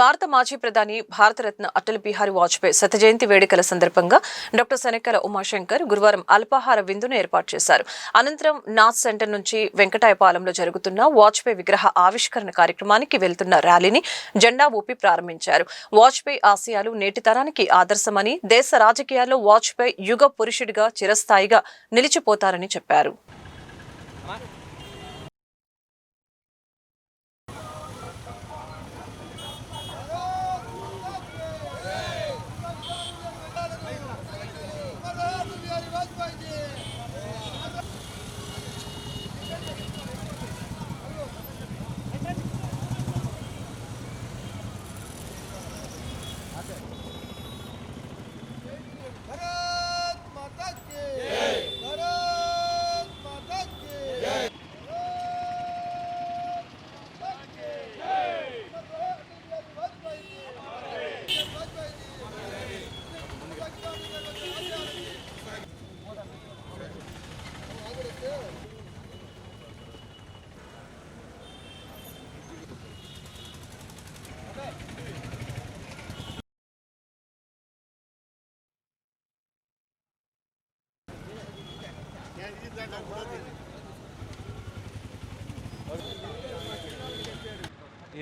భారత మాజీ ప్రధాని భారతరత్న అటల్ బిహారీ వాజ్పేయి శత జయంతి వేడుకల సందర్భంగా డాక్టర్ శనక్కల ఉమాశంకర్ గురువారం అల్పాహార విందును ఏర్పాటు చేశారు. అనంతరం నాథ్ సెంటర్ నుంచి వెంకటాయపాలెంలో జరుగుతున్న వాజ్పేయి విగ్రహ ఆవిష్కరణ కార్యక్రమానికి వెళ్తున్న ర్యాలీని జెండా ఊపి ప్రారంభించారు. వాజ్పేయి ఆశయాలు నేటి తరానికి ఆదర్శమని దేశ రాజకీయాల్లో వాజ్పేయి యుగ పురుషుడిగా చిరస్థాయిగా నిలిచిపోతారని చెప్పారు.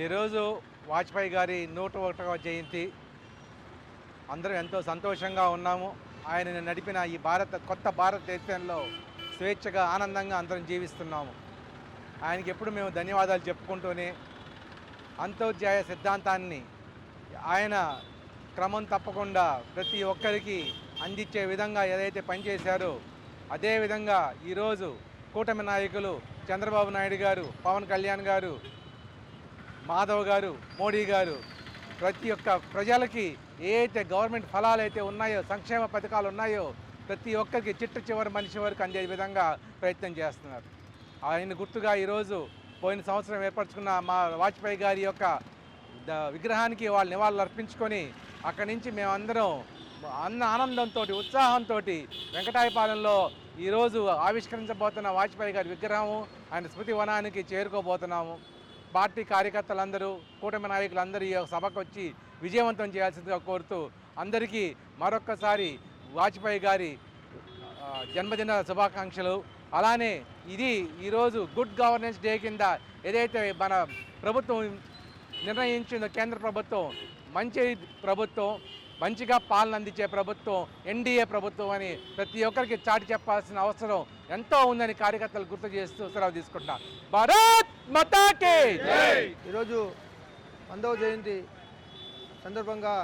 ఈరోజు వాజ్పేయి గారి నూట ఒకటవ జయంతి. అందరం ఎంతో సంతోషంగా ఉన్నాము. ఆయన నడిపిన ఈ భారత కొత్త భారతదేశంలో స్వేచ్ఛగా ఆనందంగా అందరం జీవిస్తున్నాము. ఆయనకి ఎప్పుడు మేము ధన్యవాదాలు చెప్పుకుంటూనే అంతర్జాయ సిద్ధాంతాన్ని ఆయన క్రమం తప్పకుండా ప్రతి ఒక్కరికి అందించే విధంగా ఏదైతే పనిచేశారో అదేవిధంగా ఈరోజు కూటమి నాయకులు చంద్రబాబు నాయుడు గారు పవన్ కళ్యాణ్ గారు మాధవ్ గారు మోడీ గారు ప్రతి ఒక్క ప్రజలకి ఏ గవర్నమెంట్ ఫలాలు అయితే ఉన్నాయో సంక్షేమ పథకాలు ఉన్నాయో ప్రతి ఒక్కరికి చిట్ట చివరి మనిషి వరకు అందే విధంగా ప్రయత్నం చేస్తున్నారు. ఆయన గుర్తుగా ఈరోజు పోయిన సంవత్సరం ఏర్పరచుకున్న మా వాజ్పేయి గారి యొక్క విగ్రహానికి వాళ్ళు నివాళులు అర్పించుకొని అక్కడి నుంచి మేమందరం అన్న ఆనందంతో ఉత్సాహంతో వెంకటాయపాలెంలో ఈరోజు ఆవిష్కరించబోతున్న వాజ్పేయి గారి విగ్రహము ఆయన స్మృతి వనానికి చేరుకోబోతున్నాము. పార్టీ కార్యకర్తలందరూ కూటమి నాయకులందరూ ఈ యొక్క సభకు వచ్చి విజయవంతం చేయాల్సిందిగా కోరుతూ అందరికీ మరొక్కసారి వాజ్పేయి గారి జన్మదిన శుభాకాంక్షలు. అలానే ఇది ఈరోజు గుడ్ గవర్నెన్స్ డే కింద ఏదైతే మన ప్రభుత్వం నిర్ణయించిందో కేంద్ర ప్రభుత్వం మంచి ప్రభుత్వం మంచిగా పాలన అందించే ప్రభుత్వం ఎన్డీఏ ప్రభుత్వం అని ప్రతి ఒక్కరికి చాటి చెప్పాల్సిన అవసరం ఎంతో ఉందని కార్యకర్తలు గుర్తు చేస్తూ సెలవు తీసుకుంటా భారత్ మతాకే! ఈరోజు వందవ జయంతి సందర్భంగా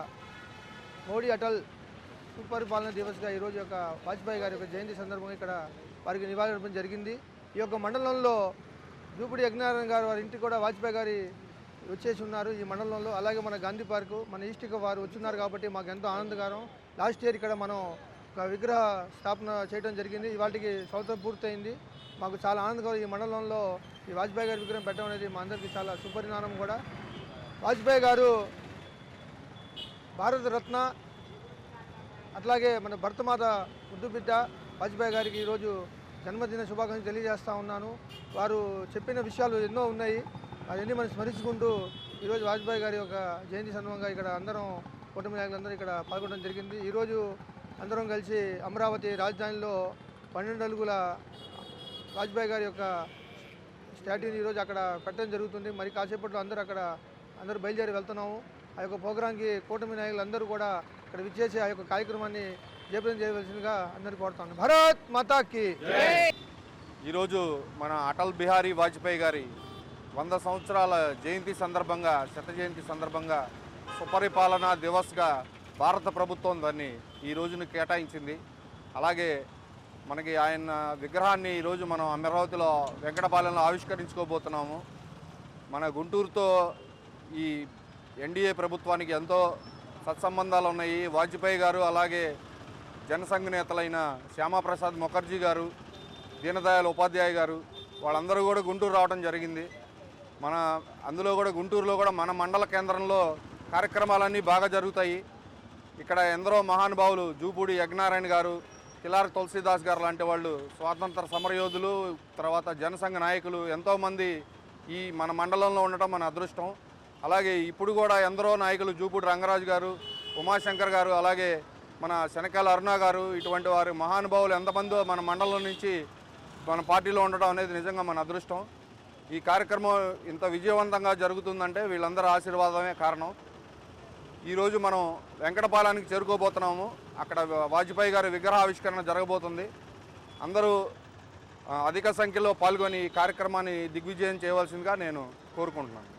మోడీ అటల్ సుపరిపాలన దివస్గా ఈరోజు యొక్క వాజ్పేయి గారి యొక్క జయంతి సందర్భంగా ఇక్కడ వారికి నివాళులర్పణ జరిగింది. ఈ యొక్క మండలంలో జూపిడి యజ్ఞనారాయణ గారు వారి ఇంటికి కూడా వాజ్పేయి గారి వచ్చేసి ఉన్నారు ఈ మండలంలో. అలాగే మన గాంధీ పార్కు మన ఈస్ట్కి వారు వచ్చున్నారు కాబట్టి మాకు ఎంతో ఆనందకరం. లాస్ట్ ఇయర్ ఇక్కడ మనం ఒక విగ్రహ స్థాపన చేయడం జరిగింది. ఇవాటికి సంవత్సరం పూర్తయింది. మాకు చాలా ఆనందకరం ఈ మండలంలో ఈ వాజ్పేయి గారి విగ్రహం పెట్టడం అనేది మా అందరికీ చాలా సుపరిణామం కూడా. వాజ్పేయి గారు భారత రత్న అట్లాగే మన భరతమాత ముద్దు బిడ్డ వాజ్పేయి గారికి ఈరోజు జన్మదిన శుభాకాంక్షలు తెలియజేస్తూ ఉన్నాను. వారు చెప్పిన విషయాలు ఎన్నో ఉన్నాయి. అవన్నీ మనం స్మరించుకుంటూ ఈరోజు వాజ్పేయి గారి యొక్క జయంతి సందర్భంగా ఇక్కడ అందరం కుటుంబ నాయకులందరూ ఇక్కడ పాల్గొనడం జరిగింది. ఈరోజు అందరం కలిసి అమరావతి రాజధానిలో పన్నెండు అడుగుల వాజ్పేయి గారి యొక్క స్టాట్యూని ఈరోజు అక్కడ పెట్టడం జరుగుతుంది. మరి కాసేపట్లో అందరూ అక్కడ అందరూ బయలుదేరి వెళ్తున్నాము. ఆ యొక్క ప్రోగ్రాంకి కూటమి నాయకులందరూ కూడా ఇక్కడ విచ్చేసి ఆ యొక్క కార్యక్రమాన్ని జయప్రదం చేయవలసిందిగా అందరికీ కోరుతాను భారత్ మాతాకి. ఈరోజు మన అటల్ బిహారీ వాజ్పేయి గారి వంద సంవత్సరాల జయంతి సందర్భంగా శత జయంతి సందర్భంగా సుపరిపాలనా దివస్గా భారత ప్రభుత్వం దాన్ని ఈ రోజును కేటాయించింది. అలాగే మనకి ఆయన విగ్రహాన్ని ఈరోజు మనం అమరావతిలో వెంకటపాలెంలో ఆవిష్కరించుకోబోతున్నాము. మన గుంటూరుతో ఈ ఎన్డీఏ ప్రభుత్వానికి ఎంతో సత్సంబంధాలు ఉన్నాయి. వాజ్పేయి గారు అలాగే జనసంఘ నేతలైన శ్యామాప్రసాద్ ముఖర్జీ గారు దీనదయాళ్ ఉపాధ్యాయ గారు వాళ్ళందరూ కూడా గుంటూరు రావడం జరిగింది. మన అందులో కూడా గుంటూరులో కూడా మన మండల కేంద్రంలో కార్యక్రమాలన్నీ బాగా జరుగుతాయి. ఇక్కడ ఎందరో మహానుభావులు జూపూడి యజ్ఞనారాయణ గారు కిలార్ తులసీదాస్ గారు లాంటి వాళ్ళు స్వాతంత్ర సమరయోధులు తర్వాత జనసంఘ నాయకులు ఎంతోమంది ఈ మన మండలంలో ఉండటం మన అదృష్టం. అలాగే ఇప్పుడు కూడా ఎందరో నాయకులు జూపూడి రంగరాజు గారు ఉమాశంకర్ గారు అలాగే మన శనకాల అరుణ గారు ఇటువంటి వారి మహానుభావులు ఎంతమందో మన మండలం నుంచి మన పార్టీలో ఉండడం అనేది నిజంగా మన అదృష్టం. ఈ కార్యక్రమం ఇంత విజయవంతంగా జరుగుతుందంటే వీళ్ళందరి ఆశీర్వాదమే కారణం. ఈరోజు మనం వెంకటపాలానికి చేరుకోబోతున్నాము. అక్కడ వాజ్పేయి గారి విగ్రహావిష్కరణ జరగబోతుంది. అందరూ అధిక సంఖ్యలో పాల్గొని ఈ కార్యక్రమాన్ని దిగ్విజయం చేయవలసిందిగా నేను కోరుకుంటున్నాను.